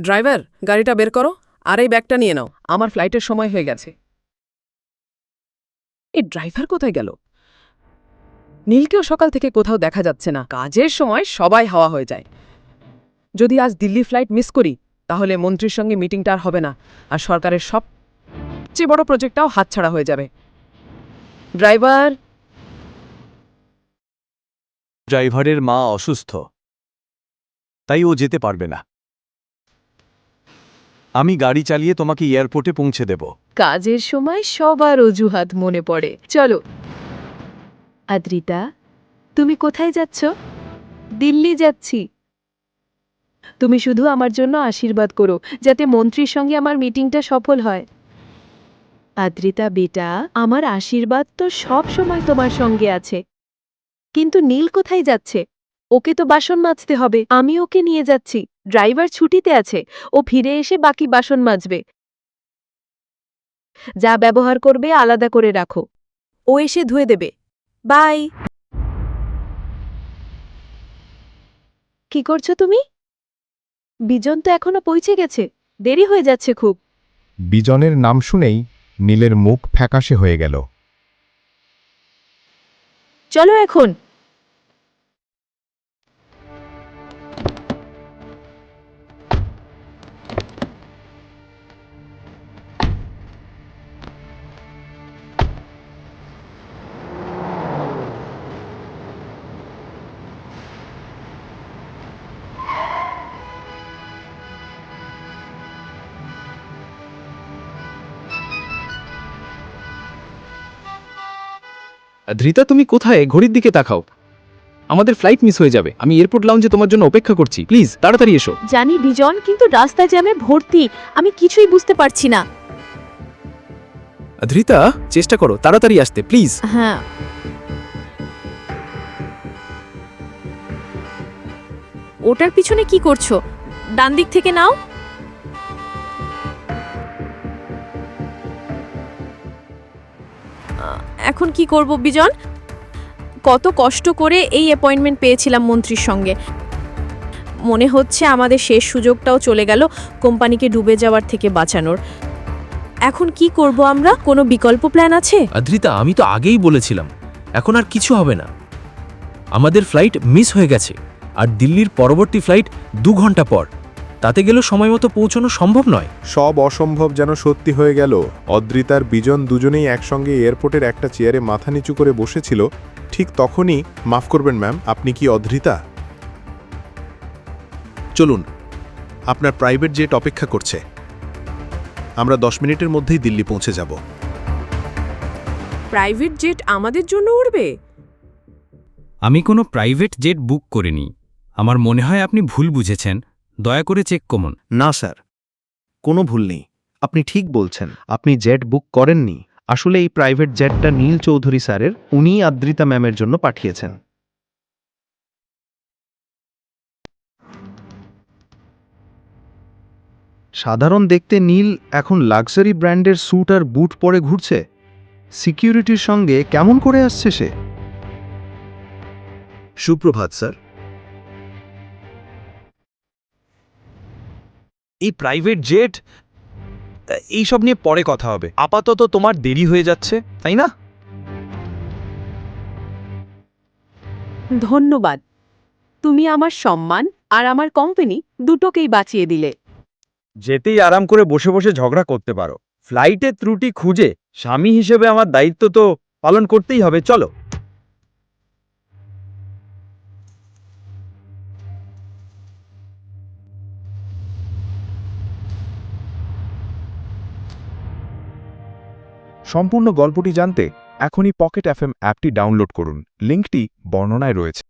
Driver, গাড়িটা বের করো, আর এই ব্যাগটা নিয়ে নাও। আমার ফ্লাইটের সময় হয়ে গেছে। এই ড্রাইভার কোথায় গেল? নীলকেও সকাল থেকে কোথাও দেখা যাচ্ছে না। কাজের সময় সবাই হাওয়া হয়ে যায়। যদি আজ দিল্লি ফ্লাইট মিস করি, তাহলে মন্ত্রীর সঙ্গে মিটিংটা আর হবে না, আর সরকারের সবচেয়ে বড় প্রজেক্টটাও হাতছাড়া হয়ে যাবে। ড্রাইভার! ড্রাইভারের মা অসুস্থ। তাই ও যেতে পারবে না। আমি গাড়ি চালিয়ে তোমাকে এয়ারপোর্টে পৌঁছে দেব। কাজের সময় সবার অজুহাত মনে পড়ে। চলো। আদ্রিতা, তুমি কোথায় যাচ্ছ? দিল্লি যাচ্ছি। তুমি শুধু আমার জন্য আশীর্বাদ করো, যাতে মন্ত্রীর সঙ্গে আমার মিটিংটা সফল হয়। আদ্রিতা, বেটা, আমার আশীর্বাদ তো সব সময় তোমার সঙ্গে আছে। কিন্তু নীল কোথায় যাচ্ছে? ওকে তো বাসন মাজতে হবে, আমি ওকে নিয়ে যাচ্ছি। ড্রাইভার ছুটিতে আছে ও ফিরে এসে বাকি বাসন মাজবে। যা ব্যবহার করবে আলাদা করে রাখো। ও এসে ধুয়ে দেবে। বাই। কি করছ তুমি? বিজন তো এখনও পৌঁছে গেছে। দেরি হয়ে যাচ্ছে খুব। বিজনের নাম শুনেই নীলের মুখ ফ্যাকাশে হয়ে গেল। চলো এখন। ধৃতা তুমি কোথায়? ঘড়ির দিকে তাকাও। আমাদের ফ্লাইট মিস হয়ে যাবে। আমি এয়ারপোর্ট লাউঞ্জে তোমার জন্য অপেক্ষা করছি। প্লিজ তাড়াতাড়ি এসো। জানি বিজন কিন্তু রাস্তা জ্যামে ভর্তি আমি কিছুই বুঝতে পারছি না। ধৃতা চেষ্টা করো তাড়াতাড়ি আসতে প্লিজ হ্যাঁ। ওটার পিছনে কি করছ? ডান দিক থেকে নাও। এখন কি করব, বিজন? কত কষ্ট করে এই অ্যাপয়েন্টমেন্ট পেয়েছিলাম মন্ত্রীর সঙ্গে। মনে হচ্ছে আমাদের শেষ সুযোগটাও চলে গেল কোম্পানিকে ডুবে যাওয়ার থেকে বাঁচানোর। এখন কি করব আমরা? কোনো বিকল্প প্ল্যান আছে? আদ্রিতা, আমি তো আগেই বলেছিলাম, এখন আর কিছু হবে না। আমাদের ফ্লাইট মিস হয়ে গেছে, আর দিল্লির পরবর্তী ফ্লাইট দু ঘণ্টা পর। তাতে গেলেও সময় মতো পৌঁছানো সম্ভব নয়। সব অসম্ভব যেন সত্যি হয়ে গেল। অদ্রিতার বিজন দুজনেই একসঙ্গে এয়ারপোর্টের একটা চেয়ারে মাথা নিচু করে বসেছিল। ঠিক তখনই মাফ করবেন ম্যাম আপনি কি অদ্রিতা? চলুন আপনার প্রাইভেট জেট অপেক্ষা করছে। আমরা দশ মিনিটের মধ্যেই দিল্লি পৌঁছে যাব। প্রাইভেট জেট আমাদের জন্য উড়বে? আমি কোনো প্রাইভেট জেট বুক করিনি। আমার মনে হয় আপনি ভুল বুঝেছেন। দয়া করে চেক কমন। না স্যার। কোনো ভুল নেই। আপনি ঠিক বলছেন। আপনি জেট বুক করেননি। আসলে এই প্রাইভেট জেটটা নীল চৌধুরী স্যারের উনিই আদ্রিতা ম্যামের জন্য পাঠিয়েছেন। সাধারণ দেখতে নীল এখন লাক্সারি ব্র্যান্ডের স্যুট আর বুট পরে ঘুরছে। সিকিউরিটির সঙ্গে কেমন করে আসছে সে? সুপ্রভাত স্যার। এই প্রাইভেট জেট এইসব নিয়ে পরে কথা হবে। আপাতত তোমার দেরি হয়ে যাচ্ছে তাই না? ধন্যবাদ। তুমি আমার সম্মান আর আমার কোম্পানি দুটোকেই বাঁচিয়ে দিলে। যেতেই আরাম করে বসে বসে ঝগড়া করতে পারো। ফ্লাইটে ত্রুটি খুঁজে স্বামী হিসেবে আমার দায়িত্ব তো পালন করতেই হবে চলো। সম্পূর্ণ গল্পটি জানতে এখনই পকেট এফএম অ্যাপটি ডাউনলোড করুন। লিঙ্কটি বর্ণনায় রয়েছে।